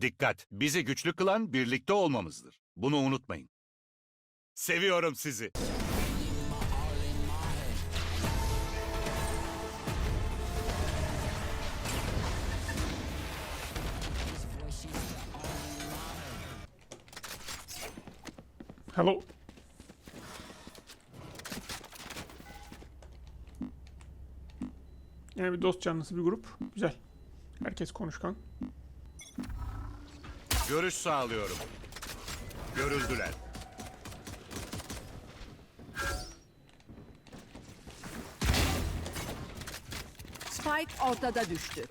Dikkat! Bizi güçlü kılan birlikte olmamızdır. Bunu unutmayın. Seviyorum sizi. Hello. Yani bir dost canlısı bir grup. Güzel. Herkes konuşkan. Görüş sağlıyorum. Görüldüler. Spike ortada düştü.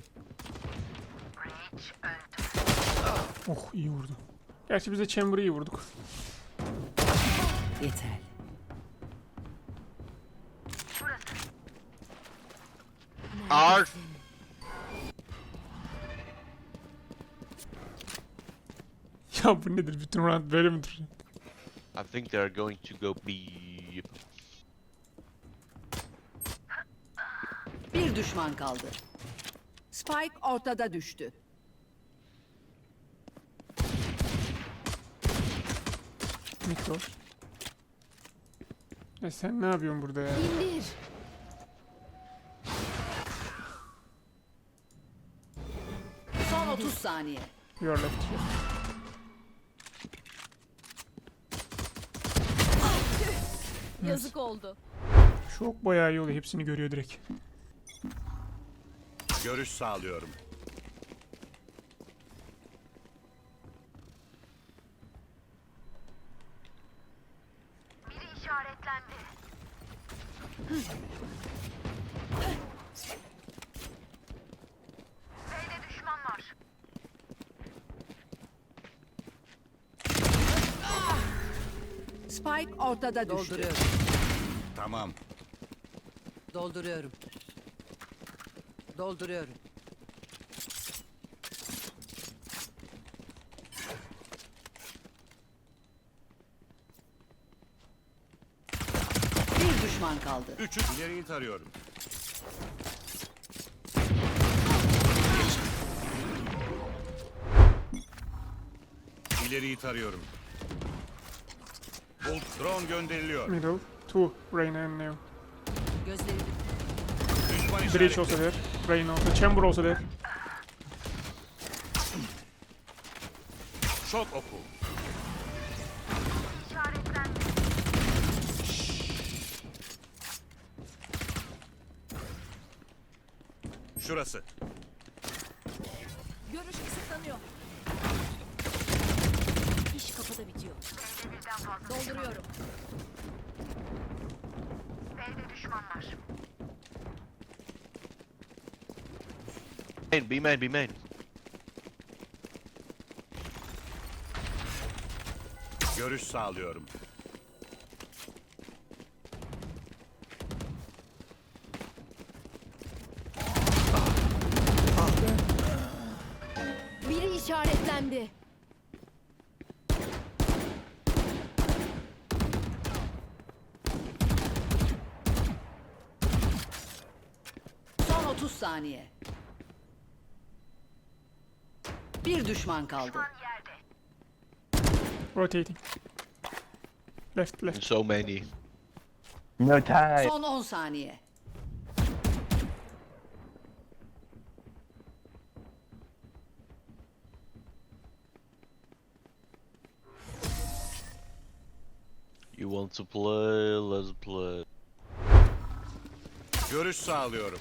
Oh iyi vurdu. Gerçi biz de Chamber'ı iyi vurduk. Yeter. Ar. Ya bu nedir? Bütün round böyle midir? I think they're going to go B. Bir düşman kaldı. Spike ortada düştü. Mikro. E sen ne yapıyorsun burada ya? İndir. Son 30 saniye. Your left. Yazık oldu. Çok bayağı iyi oluyor. Hepsini görüyor direkt. Görüş sağlıyorum. Spike ortada düştü. Dolduruyorum. Tamam. Dolduruyorum. Dolduruyorum. Bir düşman kaldı. Üçü ileriyi tarıyorum. İleriyi tarıyorum. Bolt drone gönderiliyor. Middle. Two. Reyna and Neo. Gözlerini Düşman Breach işareti. also there. Reyna also. Chamber also there. Şok oku. Şurası. Dolduruyorum. B'de düşman var. Main, B main, B main. Görüş sağlıyorum. 30 saniye. Bir düşman kaldı. Düşman yerde. Rotating. Left, left. So many. No time. Son 10 saniye. You want to play? Let's play. Görüş sağlıyorum.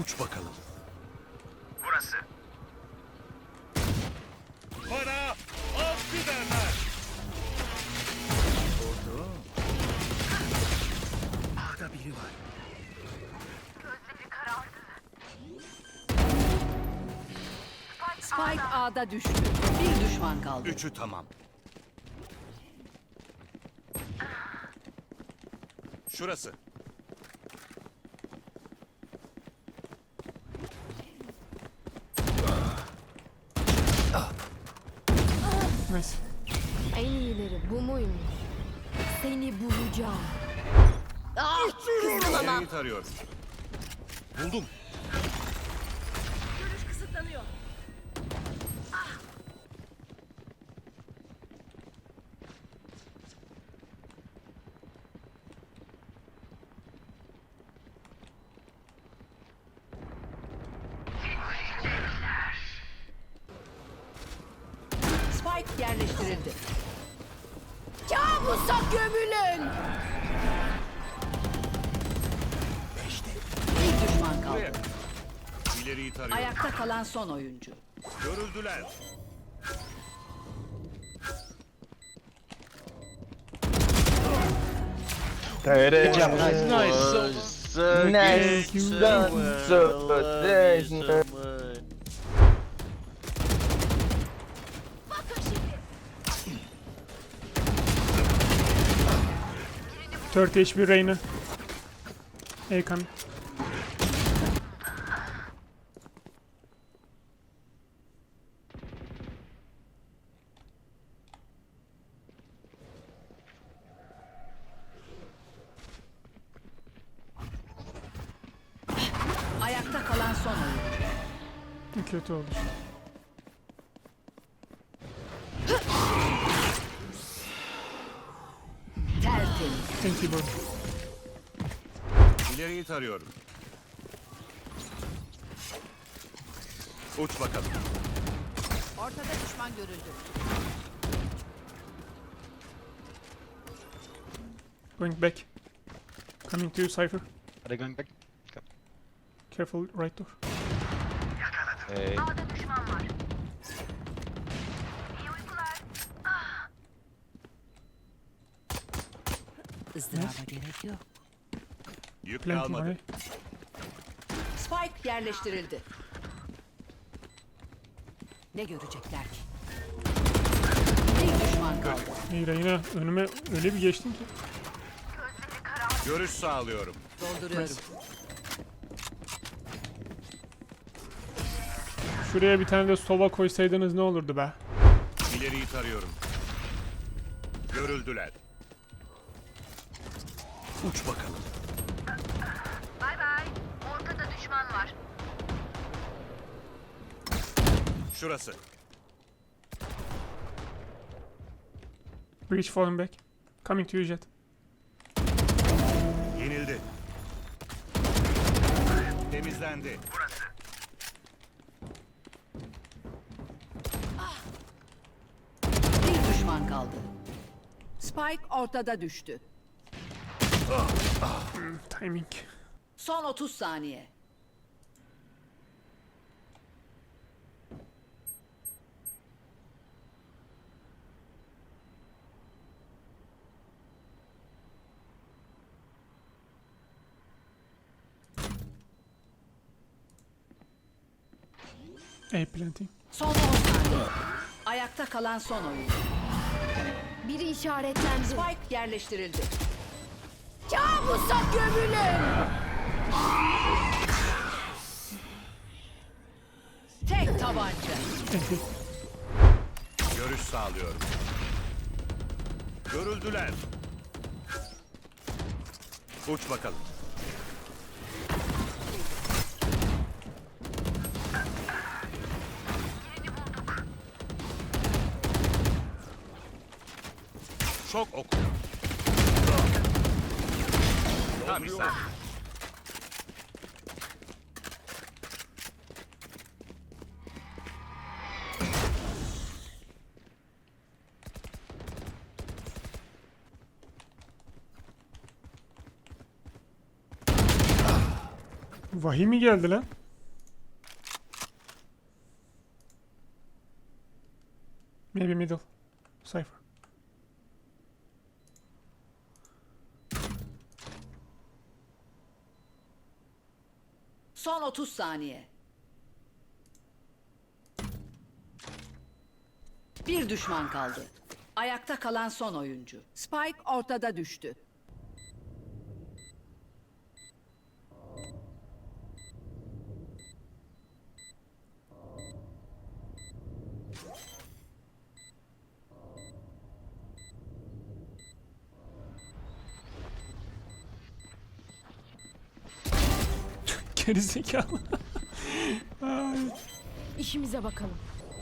Uç bakalım. Burası. Bana avcı derler. Gözleri karardı. Spike A'da düştü. Bir düşman kaldı. Üçü tamam. Şurası. Nice. En iyileri bu muymuş? Seni bulacağım. Ah, ama. Tarıyorum. Buldum. Yerleştirildi. Kabusa gömülün. Bir düşman kaldı. İleriyi tarıyorum. Ayakta kalan son oyuncu. Görüldüler. Good job, guys. Nice. So, so Nice. good. So Done. well. So Love good. you so much. 4 HP Reyna. A coming. Ayakta kalan son oyuncu. Kötü oldu Thank you bro. İleriyi tarıyorum. Uç bakalım. Ortada düşman görüldü. Going back. Coming to you Cypher. Are they going back? Careful right door. Hey. A'da düşman var. İyi uykular. Izdıraba gerek yok. Yük Planting kalmadı. Spike yerleştirildi. Ne görecekler ki? Bir düşman kaldı. Hey Reyna önüme öyle bir geçtin ki. Görüş sağlıyorum. Dolduruyorum. Şuraya bir tane de soba koysaydınız ne olurdu be? İleriyi tarıyorum. Görüldüler. Uç bakalım. Bay bay. Ortada düşman var. Şurası. Breach falling back. Coming to you Jet. Yenildi. Temizlendi. Bir düşman kaldı. Spike ortada düştü. Timing. Son 30 saniye. A planting. Son 10 saniye. Ayakta kalan son oyuncu. Biri işaretlendi. Spike yerleştirildi. Kabusa gömülün. Tek tabanca. Görüş sağlıyorum. Görüldüler. Uç bakalım. Şok oku. Tam isabet. Mi geldi lan? Maybe middle. Cypher. Son 30 saniye. Bir düşman kaldı. Ayakta kalan son oyuncu. Spike ortada düştü. Gerizekalı. Ay. İşimize bakalım.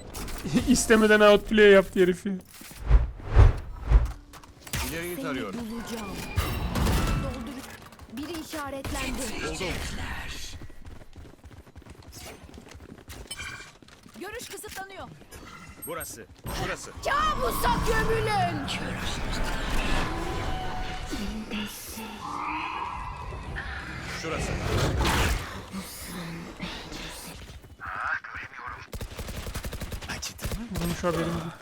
İstemeden outplay yaptı herif ya. İleriyi Seni tarıyorum. bulacağım. Doldurup. Biri işaretlendi. Buldum. Görüş kısıtlanıyor. Burası. Şurası. Kabusa gömülün. Şurası. Haberim yok.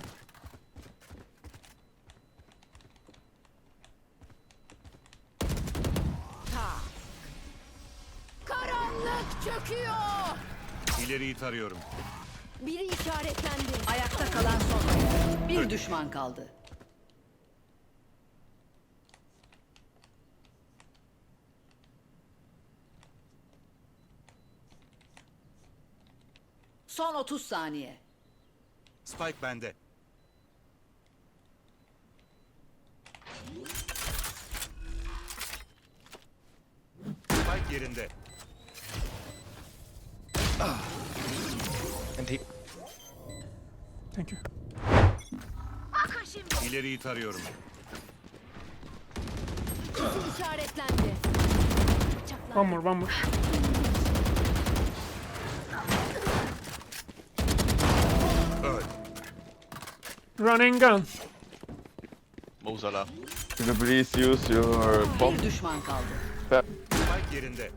Karanlık çöküyor. İleriyi tarıyorum. Biri işaretlendi. Ayakta kalan son. Bir düşman kaldı. Son 30 saniye. Spike bende. Spike yerinde. And he Thank you. İleriyi tarıyorum. Biri işaretlendi. Çaklar. One more, one more. Run and gun. Mo Salah. could you please use your bomb? Bir düşman kaldı. Spike yerinde.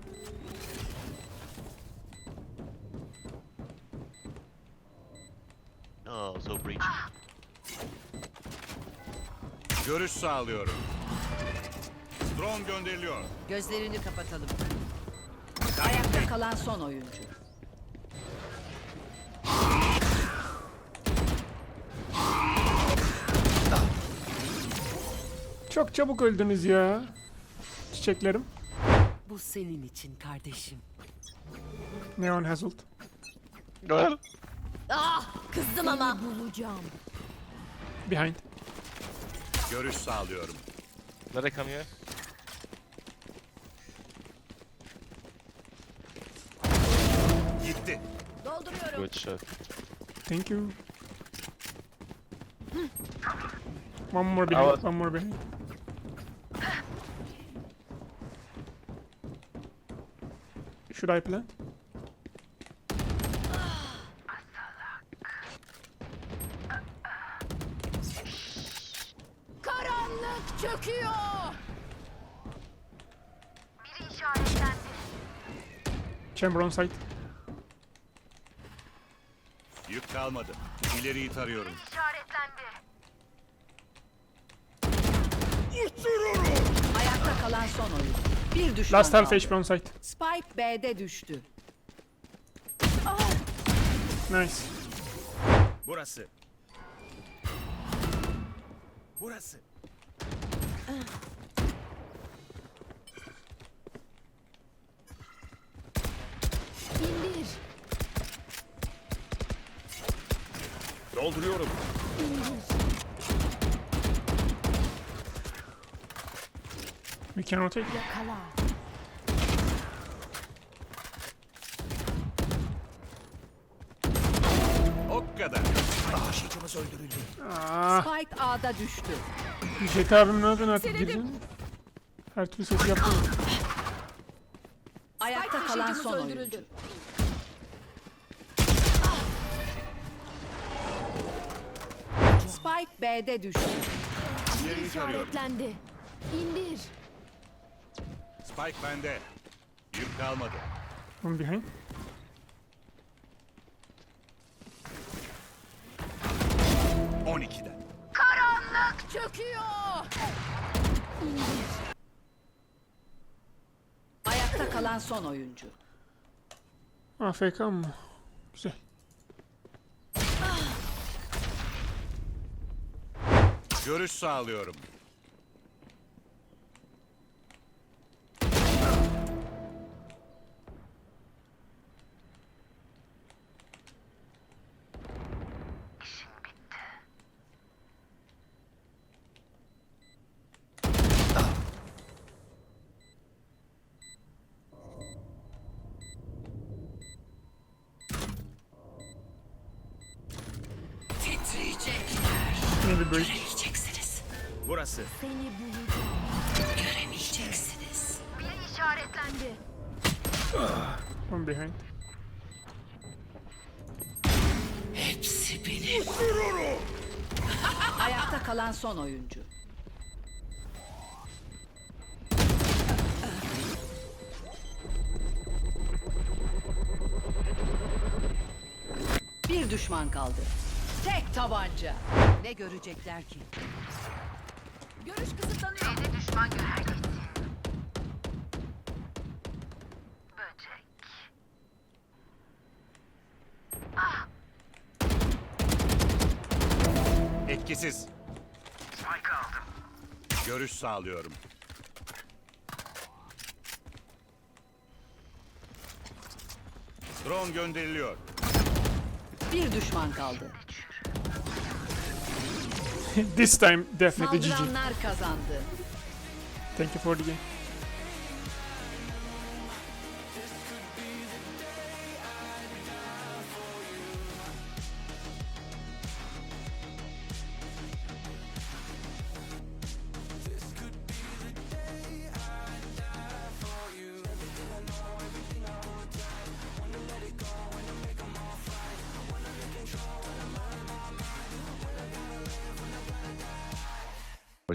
Oh, so breach. Görüş sağlıyorum. Drone gönderiliyor. Gözlerini kapatalım. Ayakta kalan son oyuncu. Çok çabuk öldünüz ya. Çiçeklerim. Bu senin için kardeşim. Neon. Well, Ah kızdım ama. bulacağım. Behind. Görüş sağlıyorum. Come here. Gitti. Dolduruyorum. Good shot. Thank you. One more behind, one more behind. Should I plant? Karanlık çöküyor. Biri işaretlendi. Chamber on site. Yük kalmadı. İleriyi tarıyorum. İşaretlendi. Ayakta kalan son oyuncu. Bir düşman Last half kaldı. On site. Spike B'de düştü. Nice. Burası. Burası. İndir. Dolduruyorum. We can rotate. Yakala. O kadar. Ah, Spike A'da düştü. Jet abim nereden artık girdin? Her türlü sesi yaptım. Ayakta kalan son oyuncu. Spike B'de düştü. Biri işaretlendi. İndir. Spike bende. Yük kalmadı. One behind. On 12'den. Karanlık çöküyor. Ayakta kalan son oyuncu. AFK mı? Güzel. Görüş sağlıyorum. Maybe break. Burası. Seni bulacağım. Biri işaretlendi. One behind. Hepsi benim Ayakta kalan son oyuncu. Bir düşman kaldı. Tek tabanca. Ne görecekler ki? Görüş kısıtlanıyor. B'de düşman görüldü. Böcek. Etkisiz. Görüş sağlıyorum. Drone gönderiliyor. Bir düşman kaldı. This time definitely GG. Saldıranlar kazandı. Thank you for the game.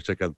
Hoşçakalın.